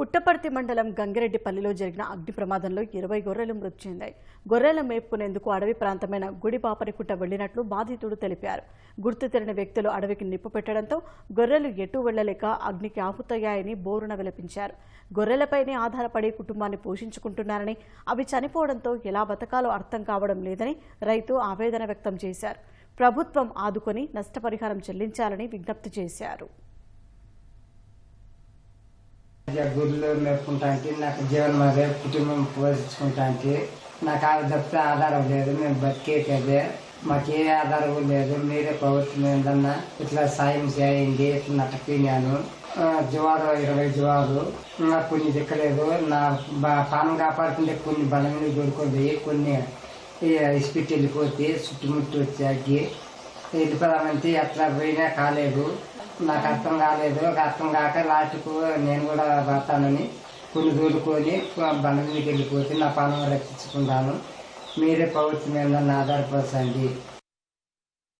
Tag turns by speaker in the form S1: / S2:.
S1: పుట్టపర్తి మండలం గంగిరెడ్డిపల్లిలో జరిగిన అగ్ని ప్రమాదంలో ఇరవై గొర్రెలు మృతి చెందాయి. గొర్రెల మేపుకునేందుకు అడవి ప్రాంతమైన గుడిపాపరికుట్ట వెళ్ళినట్లు బాధితుడు తెలిపారు. గుర్తు తెలియని వ్యక్తులు అడవికి నిప్పు పెట్టడంతో గొర్రెలు ఎటు వెళ్ళలేక అగ్నికి ఆహుతయ్యాయని బోరున విలపించారు. గొర్రెలపైనే ఆధారపడి కుటుంబాన్ని పోషించుకుంటున్నారని అవి చనిపోవడంతో ఎలా బతకాలో అర్థం కావడం లేదని రైతు ఆవేదన వ్యక్తం చేశారు. ప్రభుత్వం ఆదుకొని నష్టపరిహారం చెల్లించాలని విజ్ఞప్తి చేశారు.
S2: గుడిలో మేపుకుంటానికి నాకు జీవనం అదే కుటుంబం పోషించుకుంటానికి నాకు ఆ తప్పితే ఆధారం లేదు మేము బతికేదే మాకు ఏ ఆధారం లేదు మీరే ప్రభుత్వం ఏందన్నా ఇట్లా సాయం చేయండి ఇట్లా నట్టపోయినాను జువారు ఇరవై జువాలు నాకు కొన్ని దిక్కలేదు. నా బా- పానం కాపాడుతుంటే కొన్ని బండ మీద దొరుకుంది కొన్ని ఇస్పిట్ వెళ్ళిపోతే చుట్టుముట్టు వచ్చి అగ్గి వెళ్ళిపోదామంటే అట్లా పోయినా కాలేదు. నాకు అర్థం కాలేదు. ఒక అర్థం కాక లాస్ట్కు నేను కూడా పడతానని కొన్ని దూరుకొని బండ మీదకి వెళ్ళిపోతే నా పనులు రక్షించుకుంటాను. మీరే ప్రభుత్వం మీద నన్ను ఆధారపరచండి.